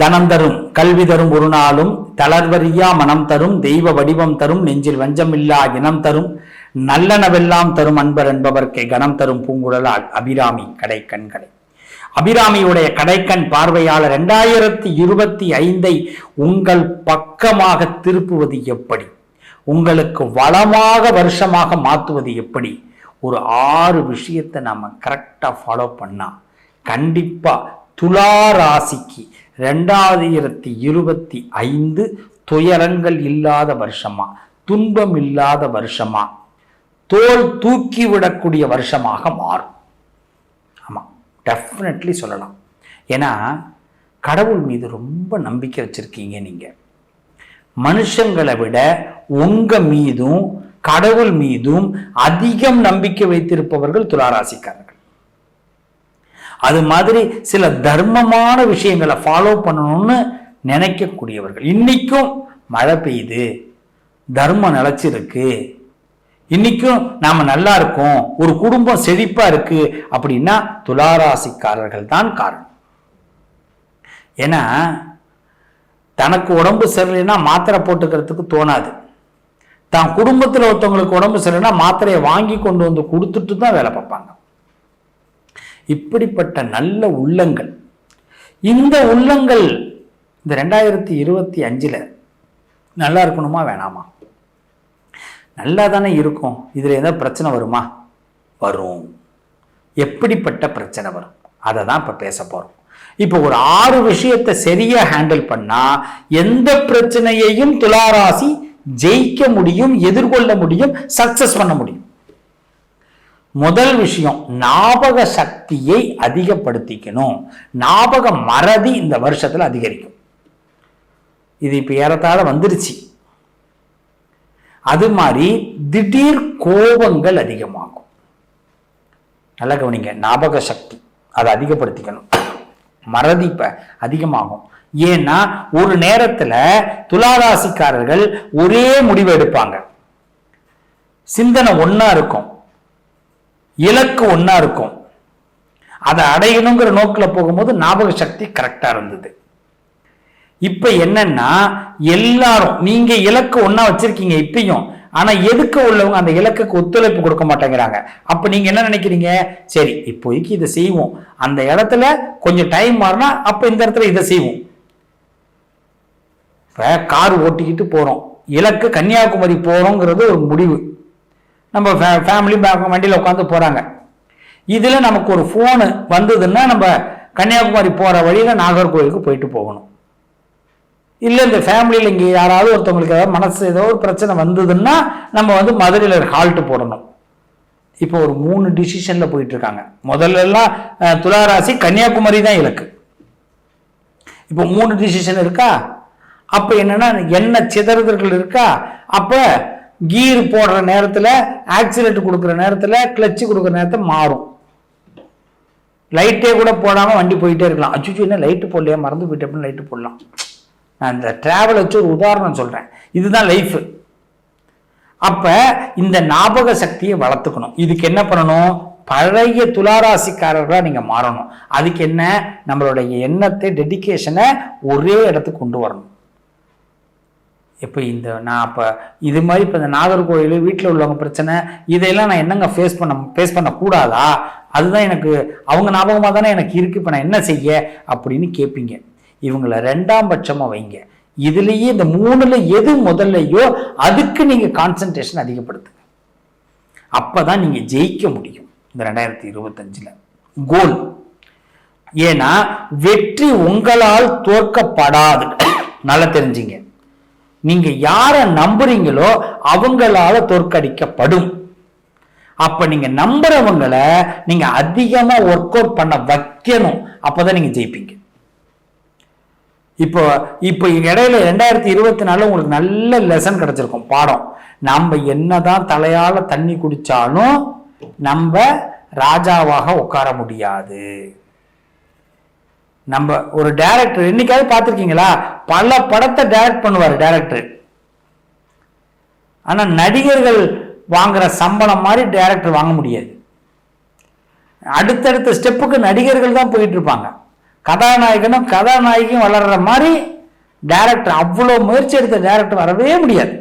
தனம் தரும் கல்வி தரும் ஒரு நாளும் தளர்வறியா மனம் தரும் தெய்வ வடிவம் தரும் நெஞ்சில் வஞ்சமில்லா இனம் தரும் நல்லனவெல்லாம் தரும் அன்பர் என்பவர்க்கே கணம் தரும் பூங்குழலால் அபிராமி கடைக்கண்களை. அபிராமியுடைய கடைக்கண் பார்வையாளர் இரண்டாயிரத்தி இருபத்தி ஐந்தை உங்கள் பக்கமாக திருப்புவது எப்படி? உங்களுக்கு வளமாக வருஷமாக மாற்றுவது எப்படி? ஒரு ஆறு விஷயத்தை நாம கரெக்டாக ஃபாலோ பண்ணா கண்டிப்பா துலா ராசிக்கு ரெண்டாயிரத்தி இருபத்தி ஐந்து துயரங்கள் இல்லாத வருஷமா துன்பம் இல்லாத வருஷமா தோல் தூக்கி விடக்கூடிய வருஷமாக மாறும். ஆமாம் டெஃபினெட்லி சொல்லலாம். ஏன்னா கடவுள் மீது ரொம்ப நம்பிக்கை வச்சுருக்கீங்க நீங்கள் மனுஷங்களை விட உங்கள் மீதும் கடவுள் மீதும் அதிகம் நம்பிக்கை வைத்திருப்பவர்கள் துளாராசிக்காரர்கள். அது மாதிரி சில தர்மமான விஷயங்களை ஃபாலோ பண்ணணும்னு நினைக்கக்கூடியவர்கள். இன்றைக்கும் மழை பெய்யுது. தர்மம் நிலைச்சிருக்கு. இன்னைக்கும் நாம் நல்லா இருக்கோம். ஒரு குடும்பம் செழிப்பாக இருக்கு அப்படின்னா துளாராசிக்காரர்கள் தான் காரணம். ஏன்னா தனக்கு உடம்பு சரியில்லைன்னா மாத்திரை போட்டுக்கிறதுக்கு தோணாது. தான் குடும்பத்தில் ஒருத்தவங்களுக்கு உடம்பு சரியில்லைன்னா மாத்திரையை வாங்கி கொண்டு வந்து கொடுத்துட்டு தான் வேலை பார்ப்பாங்க. இப்படிப்பட்ட நல்ல உள்ளங்கள். இந்த உள்ளங்கள் இந்த ரெண்டாயிரத்தி இருபத்தி அஞ்சில் நல்லா இருக்கணுமா வேணாமா? நல்லா தானே இருக்கும். இதில் ஏதாவது பிரச்சனை வருமா? வரும். எப்படிப்பட்ட பிரச்சனை வரும்? அதை தான் இப்போ பேச போகிறோம் இப்போ ஒரு ஆறு விஷயத்தை சரியாக ஹேண்டில் பண்ணால் எந்த பிரச்சனையையும் துளாராசி ஜெயிக்க முடியும் எதிர்கொள்ள முடியும் சக்சஸ் பண்ண முடியும். முதல் விஷயம் ஞாபக சக்தியை அதிகப்படுத்திக்கணும். ஞாபக மறதி இந்த வருஷத்துல அதிகரிக்கும். இது இப்போ ஏறத்தாழ வந்துருச்சு. அது மாதிரி திடீர் கோபங்கள் அதிகமாகும். நல்லா கவனிங்க ஞாபக சக்தி அதை அதிகப்படுத்திக்கணும். மறதி இப்போ அதிகமாகும். ஏன்னா ஒரு நேரத்தில் துளாராசிக்காரர்கள் ஒரே முடிவு எடுப்பாங்க. சிந்தனை ஒன்றா இருக்கும். இலக்கு ஒன்றா இருக்கும். அதை அடையணுங்கிற நோக்கில் போகும்போது ஞாபக சக்தி கரெக்டாக இருந்தது. இப்போ என்னன்னா எல்லாரும் நீங்கள் இலக்கு ஒன்றா வச்சுருக்கீங்க இப்பயும் ஆனால் எதுக்கு உள்ளவங்க அந்த இலக்குக்கு ஒத்துழைப்பு கொடுக்க மாட்டேங்கிறாங்க? அப்போ நீங்கள் என்ன நினைக்கிறீங்க? சரி இப்போதைக்கு இதை செய்வோம். அந்த இடத்துல கொஞ்சம் டைம் மாறினா அப்போ இந்த இடத்துல இதை செய்வோம். இப்போ கார் ஓட்டிக்கிட்டு போகிறோம் இலக்கு கன்னியாகுமரி போகிறோங்கிறது ஒரு முடிவு. நம்ம ஃபேமிலி வண்டியில் உட்காந்து போகிறாங்க இதில் நமக்கு ஒரு ஃபோனு வந்ததுன்னா நம்ம கன்னியாகுமரி போகிற வழியில் நாகர்கோவிலுக்கு போயிட்டு போகணும். இல்லை இந்த ஃபேமிலியில் இங்கே யாராவது ஒருத்தவங்களுக்கு ஏதாவது மனசு ஏதோ ஒரு பிரச்சனை வந்ததுன்னா நம்ம வந்து மதுரையில் ஹால்ட்டு போடணும். இப்போ ஒரு மூணு டிசிஷனில் போயிட்டுருக்காங்க முதல்லலாம் முதல்ல எல்லாம் துளாராசி கன்னியாகுமரி தான் இலக்கு. இப்போ மூணு டிசிஷன் இருக்கா? அப்போ என்னன்னா என்ன சிதறுதல்கள் இருக்கா? அப்போ கீர் போடுற நேரத்தில் ஆக்சிலேட் கொடுக்குற நேரத்தில் கிளச்சு கொடுக்குற நேரத்தில் மாறும். லைட்டே கூட போடாமல் வண்டி போயிட்டே இருக்கலாம். அச்சுச்சு என்ன லைட்டு போடலையா மறந்து போயிட்டு அப்படின்னு லைட்டு போடலாம். நான் இந்த ட்ராவல் வச்சு ஒரு உதாரணம் சொல்கிறேன் இதுதான் லைஃப் அப்போ இந்த ஞாபக சக்தியை வளர்த்துக்கணும். இதுக்கு என்ன பண்ணணும்? பழைய துளாராசிக்காரர்களாக நீங்கள் மாறணும். அதுக்கு என்ன? நம்மளுடைய எண்ணத்தை டெடிகேஷனை ஒரே இடத்துக்கு கொண்டு வரணும். இப்போ இந்த நான் அப்போ இது மாதிரி இப்போ இந்த நாகர்கோவில் வீட்டில் உள்ளவங்க பிரச்சனை இதையெல்லாம் நான் என்னங்க ஃபேஸ் பண்ண ஃபேஸ் பண்ணக்கூடாதா? அதுதான் எனக்கு அவங்க ஞாபகமாக தானே எனக்கு இருக்குது இப்போ நான் என்ன செய்ய? அப்படின்னு கேட்பீங்க இவங்களை ரெண்டாம் பட்சமாக வைங்க. இதுலேயே இந்த மூணுல எது முதல்லையோ அதுக்கு நீங்கள் கான்சன்ட்ரேஷன் அதிகப்படுத்துங்க. அப்போ தான் நீங்கள் ஜெயிக்க முடியும். இந்த ரெண்டாயிரத்தி இருபத்தஞ்சில். கோல் ஏன்னா வெற்றி உங்களால் தோற்கப்படாது. நல்லா தெரிஞ்சுங்க. நீங்க யாரை நம்புறீங்களோ அவங்களால தோற்கடிக்கப்படும். அப்ப நீங்க நம்புறவங்களை நீங்க அதிகமா ஒர்க் அவுட் பண்ண வைக்கணும். அப்பதான் நீங்க ஜெயிப்பீங்க. இப்போ இப்போ இடையில ரெண்டாயிரத்தி இருபத்தி நாலு உங்களுக்கு நல்ல லெசன் கிடைச்சிருக்கும் பாடம். நம்ம என்னதான் தலையால தண்ணி குடிச்சாலும் நம்ம ராஜாவாக உட்கார முடியாது. நம்ம ஒரு டைரக்டர் இன்னைக்காவது பார்த்துருக்கீங்களா? பல படத்தை டைரக்ட் பண்ணுவார் டைரக்டர் ஆனால் நடிகர்கள் வாங்குற சம்பளம் மாதிரி டைரக்டர் வாங்க முடியாது. அடுத்தடுத்த ஸ்டெப்புக்கு நடிகர்கள் தான் போயிட்டு இருப்பாங்க. கதாநாயகனும் கதாநாயகியும் வளர்கிற மாதிரி டேரக்டர் அவ்வளோ முயற்சி எடுத்த டேரக்டர் வரவே முடியாது.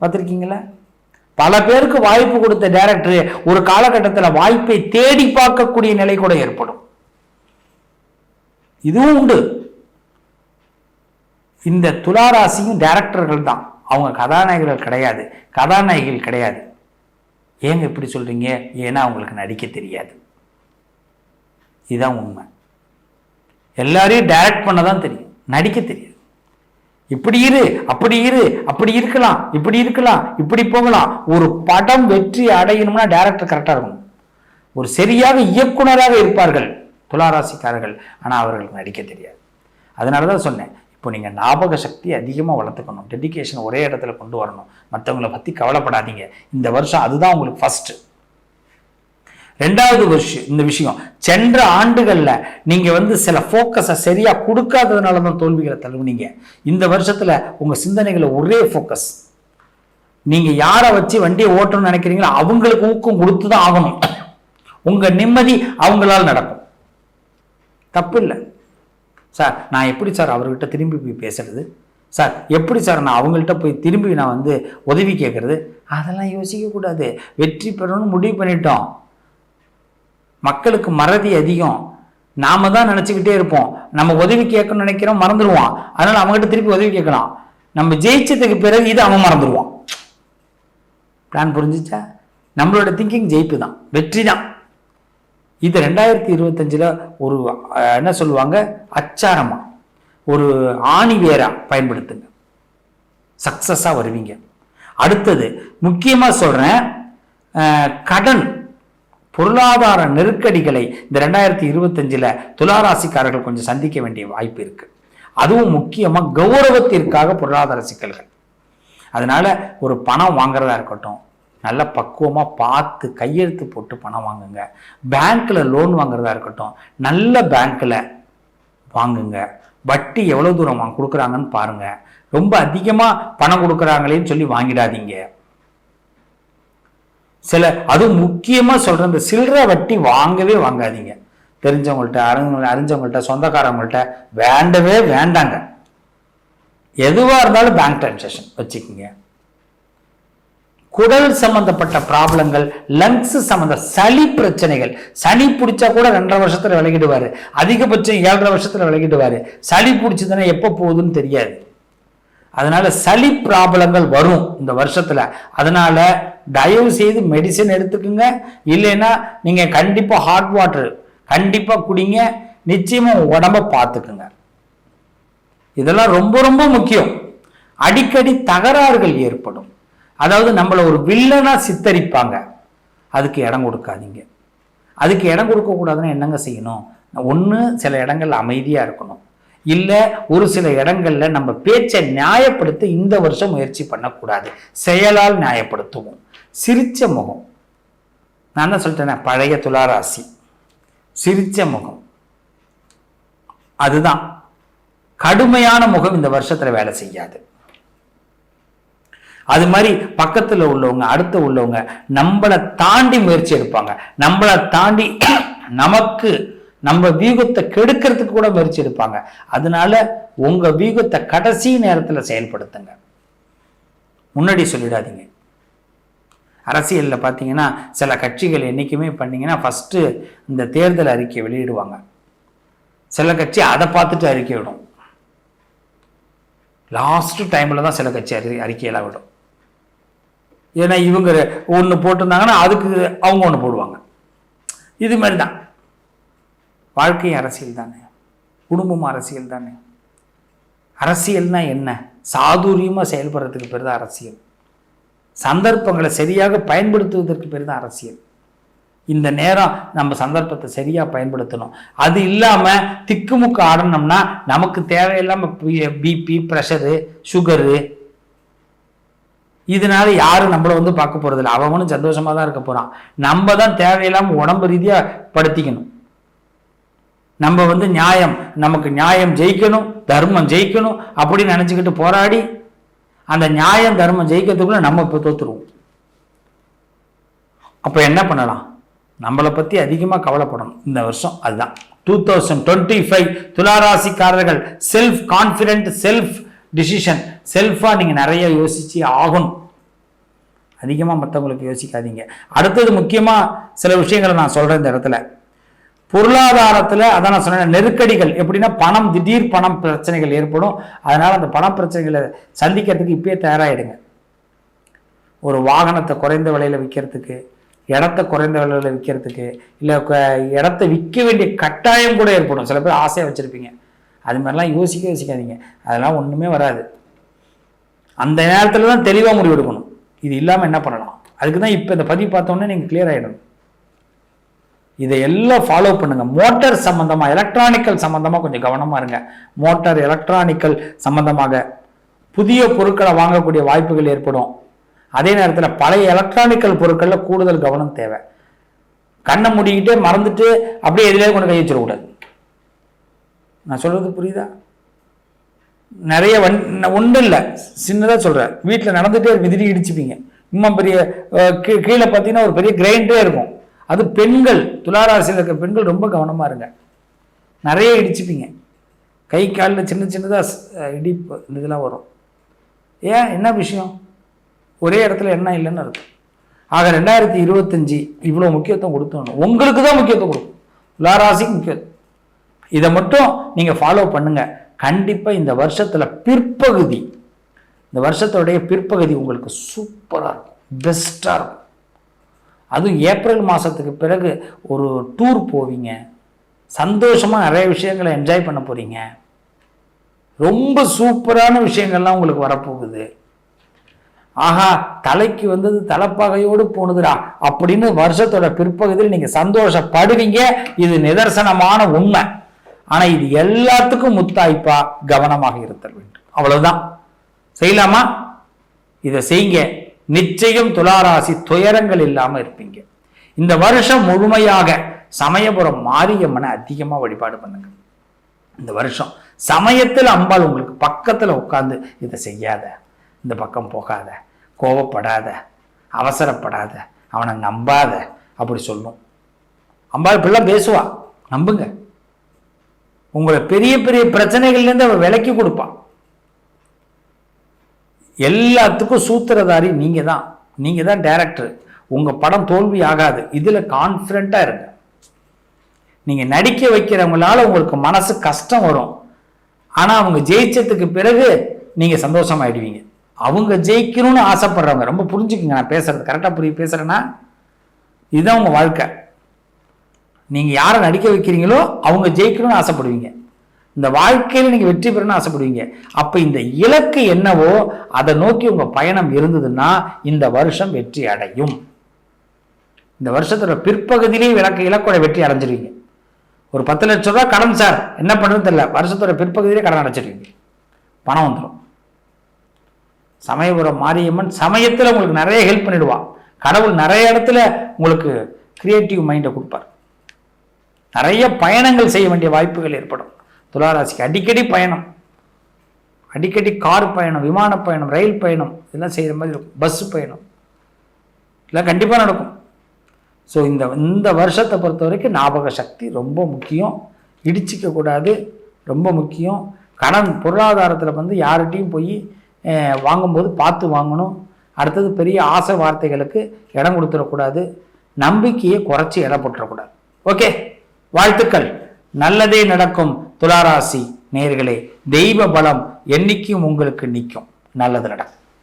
பார்த்துருக்கீங்களா? பல பேருக்கு வாய்ப்பு கொடுத்த டேரக்டர் ஒரு காலகட்டத்தில் வாய்ப்பை தேடி பார்க்கக்கூடிய நிலை கூட ஏற்படும். இதுவும் உண்டு. இந்த துளாராசியும் டேரக்டர்கள் தான். அவங்க கதாநாயகர்கள் கிடையாது. கதாநாயகிகள் கிடையாது. ஏங்க இப்படி சொல்கிறீங்க ஏன்னா அவங்களுக்கு நடிக்க தெரியாது. இதுதான் உண்மை. எல்லாரையும் டைரக்ட் பண்ண தான் தெரியும். நடிக்க தெரியாது. இப்படி இரு அப்படி இரு அப்படி இருக்கலாம் இப்படி இருக்கலாம் இப்படி போகலாம். ஒரு படம் வெற்றி அடையணும்னா டைரக்டர் கரெக்டாக இருக்கும் ஒரு சரியாக இயக்குனராக இருப்பார்கள். துளாராசிக்காரர்கள். ஆனால் அவர்களுக்கு நடிக்க தெரியாது. அதனால தான் சொன்னேன் இப்போ நீங்கள் ஞாபக சக்தி அதிகமாக வளர்த்துக்கணும். டெடிகேஷன் ஒரே இடத்துல கொண்டு வரணும். மற்றவங்களை பற்றி கவலைப்படாதீங்க. இந்த வருஷம் அதுதான் உங்களுக்கு ஃபஸ்ட்டு ரெண்டாவது விஷயம் இந்த விஷயம் சென்ற ஆண்டுகளில் நீங்கள் வந்து சில ஃபோக்கஸை சரியாக கொடுக்காததுனால தான் தோல்விகளை தழுவுனீங்க. இந்த வருஷத்தில் உங்கள் சிந்தனைகளை ஒரே ஃபோக்கஸ் நீங்கள் யாரை வச்சு வண்டியை ஓட்டணும்னு நினைக்கிறீங்களோ அவங்களுக்கு ஊக்கம் கொடுத்து தான் ஆகணும். உங்கள் நிம்மதி அவங்களால் நடக்கும். தப்பு இல்லை சார் நான் எப்படி சார் அவர்கிட்ட திரும்பி போய் பேசுறது? சார் எப்படி சார் நான் அவங்கள்ட்ட போய் திரும்பி நான் வந்து உதவி கேட்குறது அதெல்லாம் யோசிக்கக்கூடாது வெற்றி பெறணும்னு முடிவு பண்ணிட்டோம். மக்களுக்கு மறதி அதிகம். நாம தான் நினச்சிக்கிட்டே இருப்போம். நம்ம உதவி கேட்கணும்னு நினைக்கிறோம் மறந்துடுவான் அதனால் அவங்ககிட்ட திருப்பி உதவி கேட்கலாம். நம்ம ஜெயிச்சதுக்கு பிறகு இது அவன் மறந்துடுவான் பிளான் புரிஞ்சிச்சா? நம்மளோட திங்கிங் ஜெயிப்பு தான் வெற்றி தான் இது ரெண்டாயிரத்தி இருபத்தஞ்சில் ஒரு என்ன சொல்லுவாங்க? அச்சாரமாக ஒரு ஆணி வேரா பயன்படுத்துங்க. சக்ஸஸாக வருவீங்க. அடுத்தது முக்கியமாக சொல்கிறேன் கடன். பொருளாதார நெருக்கடிகளை இந்த ரெண்டாயிரத்தி இருபத்தஞ்சில் துளாராசிக்காரர்கள் கொஞ்சம் சந்திக்க வேண்டிய வாய்ப்பு இருக்குது அதுவும் முக்கியமாக கௌரவத்திற்காக பொருளாதார சிக்கல்கள். அதனால் ஒரு பணம் வாங்குறதா இருக்கட்டும் நல்ல பக்குவமாக பார்த்து கையெழுத்து போட்டு பணம் வாங்குங்க. பேங்க்கில் லோன் வாங்குறதா இருக்கட்டும் நல்ல பேங்க்கில் வாங்குங்க. வட்டி எவ்வளோ தூரம் வாங்க கொடுக்குறாங்கன்னு பாருங்க. ரொம்ப அதிகமாக பணம் கொடுக்குறாங்களேன்னு சொல்லி வாங்கிடாதீங்க. சில அதுவும் முக்கியமாக சொல்கிற இந்த சில்லறை வட்டி வாங்கவே வாங்காதீங்க. தெரிஞ்சவங்கள்ட்ட அறிஞ்சவங்க அறிஞ்சவங்கள்ட்ட சொந்தக்காரவங்கள்ட்ட வேண்டவே வேண்டாங்க. எதுவாக இருந்தாலும் பேங்க் டிரான்சாக்ஷன் வச்சுக்கோங்க. குடல் சம்பந்தப்பட்ட ப்ராப்ளங்கள் லங்ஸ் சம்பந்த சளி பிரச்சனைகள். சளி பிடிச்சா கூட ரெண்டரை வருஷத்துல விலகிடுவார். அதிகபட்சம் ஏழரை வருஷத்துல விலகிடுவார். சளி பிடிச்சதுன்னா எப்போ போகுதுன்னு தெரியாது. அதனால சளி ப்ராப்ளங்கள் வரும் இந்த வருஷத்துல. அதனால தயவு செய்து மெடிசன் எடுத்துக்கோங்க. இல்லைன்னா நீங்க கண்டிப்பா ஹாட் வாட்டர் கண்டிப்பா குடிங்க. நிச்சயமா உடம்ப பார்த்துக்குங்க. இதெல்லாம் ரொம்ப ரொம்ப முக்கியம். அடிக்கடி தகராறுகள் ஏற்படும். அதாவது நம்மளை ஒரு வில்லனாக சித்தரிப்பாங்க. அதுக்கு இடம் கொடுக்காதீங்க. அதுக்கு இடம் கொடுக்கக்கூடாதுன்னா என்னங்க செய்யணும்? ஒன்று சில இடங்கள் அமைதியாக இருக்கணும். இல்லை ஒரு சில இடங்களில் நம்ம பேச்சை நியாயப்படுத்த இந்த வருஷம் முயற்சி பண்ணக்கூடாது. செயலால் நியாயப்படுத்துவோம். சிரிச்ச முகம். நான் தான் சொல்லிட்டேனே? பழைய துளாராசி. சிரிச்ச முகம். அதுதான். கடுமையான முகம் இந்த வருஷத்தில் வேலை செய்யாது. அது மாதிரி பக்கத்தில் உள்ளவங்க அடுத்த உள்ளவங்க நம்மளை தாண்டி முயற்சி எடுப்பாங்க. நம்மளை தாண்டி நமக்கு நம்ம வியூகத்தை கெடுக்கிறதுக்கு கூட முயற்சி எடுப்பாங்க. அதனால உங்க வியூகத்தை கடைசி நேரத்தில் செயல்படுத்துங்க. முன்னாடி சொல்லிடாதீங்க. அரசியலில் பார்த்தீங்கன்னா சில கட்சிகள் என்றைக்குமே பண்ணிங்கன்னா ஃபஸ்ட்டு இந்த தேர்தல் அறிக்கை வெளியிடுவாங்க. சில கட்சி அதை பார்த்துட்டு அறிக்கை விடும். லாஸ்ட் டைமில் தான் சில கட்சி அறி அறிக்கையெல்லாம் விடும். ஏன்னா இவங்க ஒன்று போட்டிருந்தாங்கன்னா அதுக்கு அவங்க ஒன்று போடுவாங்க. இது மாதிரி தான். வாழ்க்கை அரசியல் தானே. குடும்பம் அரசியல் தானே. அரசியல்னா என்ன? சாதுரியமாக செயல்படுறதுக்கு பேர் தான் அரசியல். சந்தர்ப்பங்களை சரியாக பயன்படுத்துவதற்கு பேர் தான் அரசியல். இந்த நேரம் நம்ம சந்தர்ப்பத்தை சரியாக பயன்படுத்தணும். அது இல்லாமல் திக்குமுக்கு ஆடணும்னா நமக்கு தேவையில்லாமல் பிபி ப்ரெஷரு சுகரு இதனால யாரும் நம்மளை வந்து பார்க்க போறதில்ல. அவனும் சந்தோஷமா தான் இருக்க போறான். நம்ம தான் தேவையில்லாம உடம்பு ரீதியா படுத்திக்கணும். நம்ம வந்து நியாயம் நமக்கு நியாயம் ஜெயிக்கணும் தர்மம் ஜெயிக்கணும் அப்படின்னு நினைச்சுக்கிட்டு போராடி அந்த நியாயம் தர்மம் ஜெயிக்கிறதுக்குள்ள நம்ம இப்போ தோத்துருவோம். அப்போ என்ன பண்ணலாம்? நம்மளை பற்றி அதிகமாக கவலைப்படணும். இந்த வருஷம் அதுதான். டூ தௌசண்ட் டுவெண்ட்டி ஃபைவ் துளாராசிக்காரர்கள் செல்ஃப் கான்ஃபிடென்ட் செல்ஃப் டிசிஷன் செல்ஃபாக நீங்கள் நிறைய யோசிச்சு ஆகணும். அதிகமாக மற்றவங்களுக்கு யோசிக்காதீங்க. அடுத்தது முக்கியமாக சில விஷயங்களை நான் சொல்கிறேன் இந்த இடத்துல. பொருளாதாரத்தில் அதான் நான் சொன்னேன் நெருக்கடிகள். எப்படின்னா பணம் திடீர் பணம் பிரச்சனைகள் ஏற்படும். அதனால் அந்த பண பிரச்சனைகளை சந்திக்கிறதுக்கு இப்பயே தயாராகிடுங்க ஒரு வாகனத்தை குறைந்த விலையில் விற்கிறதுக்கு இடத்த குறைந்த விலையில் விற்கிறதுக்கு இல்லை இடத்த விற்க வேண்டிய கட்டாயம் கூட ஏற்படும். சில பேர் ஆசையாக வச்சுருப்பீங்க. அது மாதிரிலாம் யோசிக்க யோசிக்காதீங்க. அதெல்லாம் ஒன்றுமே வராது. அந்த நேரத்தில் தான் தெளிவாக முடிவு எடுக்கணும். இது இல்லாமல் என்ன பண்ணலாம்? அதுக்கு தான் இப்போ இந்த பதிவு பார்த்தோன்னே நீங்கள் கிளியர் ஆகிடணும் இதை எல்லாம் ஃபாலோ பண்ணுங்க. மோட்டார் சம்மந்தமாக எலக்ட்ரானிக்கல் சம்மந்தமாக கொஞ்சம் கவனமாக இருங்க. மோட்டார் எலக்ட்ரானிக்கல் சம்மந்தமாக புதிய பொருட்களை வாங்கக்கூடிய வாய்ப்புகள் ஏற்படும். அதே நேரத்தில் பழைய எலக்ட்ரானிக்கல் பொருட்களில் கூடுதல் கவனம் தேவை. கண்ணை மூடிக்கிட்டே மறந்துட்டு அப்படியே எதிலே கொண்டு கை வச்சிடக்கூடாது. நான் சொல்கிறது புரியுதா? நிறைய வண் ஒன்றும் இல்லை சின்னதாக சொல்கிறேன் வீட்டில் நடந்துகிட்டே மிதிரி இடிச்சுப்பீங்க. இன்னும் பெரிய கீழே பார்த்தீங்கன்னா ஒரு பெரிய கிரைண்டே இருக்கும். அது பெண்கள் துளாராசியில் இருக்கிற பெண்கள் ரொம்ப கவனமாக இருங்க. நிறைய இடிச்சுப்பீங்க. கை காலில் சின்ன சின்னதாக இடிப்பு இதெல்லாம் வரும். ஏன்? என்ன விஷயம்? ஒரே இடத்துல என்ன இல்லைன்னு இருக்கும் ஆக ரெண்டாயிரத்தி இருபத்தஞ்சி இவ்வளோ முக்கியத்துவம் கொடுத்தோம் உங்களுக்கு தான் முக்கியத்துவம் கொடுக்கும். துளாராசிக்கு முக்கியத்துவம். இதை மட்டும் நீங்கள் ஃபாலோ பண்ணுங்கள் கண்டிப்பாக இந்த வருஷத்தில் பிற்பகுதி இந்த வருஷத்தோடைய பிற்பகுதி உங்களுக்கு சூப்பராக இருக்கும். பெஸ்ட்டாக இருக்கும். அதுவும் ஏப்ரல் மாதத்துக்கு பிறகு ஒரு டூர் போவீங்க. சந்தோஷமாக நிறைய விஷயங்களை என்ஜாய் பண்ண போகிறீங்க ரொம்ப சூப்பரான விஷயங்கள்லாம் உங்களுக்கு வரப்போகுது. ஆஹா தலைக்கு வந்தது தலைப்பகையோடு போனதுடா அப்படின்னு வருஷத்தோட பிற்பகுதியில் நீங்கள் சந்தோஷப்படுவீங்க. இது நிதர்சனமான உண்மை. ஆனால் இது எல்லாத்துக்கும் முத்தாய்ப்பா கவனமாக இருத்தல் வேண்டும். அவ்வளவுதான். செய்யலாமா? இதை செய்யுங்க. நிச்சயம் துளாராசி துயரங்கள் இல்லாமல் இருப்பீங்க. இந்த வருஷம் முழுமையாக சமயபுரம் மாரியம்மனை அதிகமாக வழிபாடு பண்ணுங்க. இந்த வருஷம் சமயத்தில் அம்பாள் உங்களுக்கு பக்கத்தில் உட்காந்து இதை செய்யாத. இந்த பக்கம் போகாத. கோவப்படாத. அவசரப்படாத. அவனை நம்பாத. அப்படி சொல்லும். அம்பாள் இப்படிலாம் பேசுவா. நம்புங்க. உங்களை பெரிய பெரிய பிரச்சனைகள்லேருந்து அவள் விலக்கி கொடுப்பான். எல்லாத்துக்கும் சூத்திரதாரி நீங்கள் தான் நீங்கள் தான் டேரக்டர் உங்கள் படம் தோல்வி ஆகாது. இதில் கான்ஃபிடண்ட்டாக இருங்க. நீங்கள் நடிக்க வைக்கிறவங்களால உங்களுக்கு மனசு கஷ்டம் வரும். ஆனால் அவங்க ஜெயிச்சதுக்கு பிறகு நீங்கள் சந்தோஷமாயிடுவீங்க. அவங்க ஜெயிக்கணும்னு ஆசைப்படுறவங்க ரொம்ப புரிஞ்சுக்குங்க நான் பேசுறது கரெக்டாக புரிய பேசுகிறேன்னா இதுதான் உங்கள் வாழ்க்கை. நீங்கள் யாரை நடிக்க வைக்கிறீங்களோ அவங்க ஜெயிக்கணும்னு ஆசைப்படுவீங்க. இந்த வாழ்க்கையில் நீங்கள் வெற்றி பெறணும்னு ஆசைப்படுவீங்க. அப்போ இந்த இலக்கு என்னவோ அதை நோக்கி உங்கள் பயணம் இருந்ததுன்னா இந்த வருஷம் வெற்றி அடையும். இந்த வருஷத்தோட பிற்பகுதியிலேயே விளக்க இலக்கோட வெற்றி அடைஞ்சிருவீங்க. ஒரு பத்து லட்சம் ரூபா கடன் சார் என்ன பண்ணுறது தெரியல. வருஷத்தோட பிற்பகுதியிலே கடன் அடைச்சிருவீங்க. பணம் வந்துடும் சமயபுரம் மாரியம்மன் சமயத்தில் உங்களுக்கு நிறைய ஹெல்ப் பண்ணிடுவான். கடவுள் நிறைய இடத்துல உங்களுக்கு கிரியேட்டிவ் மைண்டை கொடுப்பார். நிறைய பயணங்கள் செய்ய வேண்டிய வாய்ப்புகள் ஏற்படும். துளாராசிக்கு அடிக்கடி பயணம். அடிக்கடி கார் பயணம் விமான பயணம் ரயில் பயணம் இதெல்லாம் செய்கிற மாதிரி இருக்கும். பஸ் பயணம். இதெல்லாம் கண்டிப்பாக நடக்கும். ஸோ இந்த இந்த வருஷத்தை பொறுத்த வரைக்கும் ஞாபக சக்தி ரொம்ப முக்கியம். இடிச்சிக்கக்கூடாது ரொம்ப முக்கியம். கடன் பொருளாதாரத்தில் வந்து யார்கிட்டையும் போய் வாங்கும்போது பார்த்து வாங்கணும். அடுத்தது பெரிய ஆசை வார்த்தைகளுக்கு இடம் கொடுத்துடக்கூடாது. நம்பிக்கையை குறைச்சி இடம் போட்டுறக்கூடாது. ஓகே வாழ்த்துக்கள். நல்லதே நடக்கும் துளாராசி நேர்களே தெய்வ பலம் என்னைக்கும் உங்களுக்கு நிற்கும். நல்லது நடக்கும்.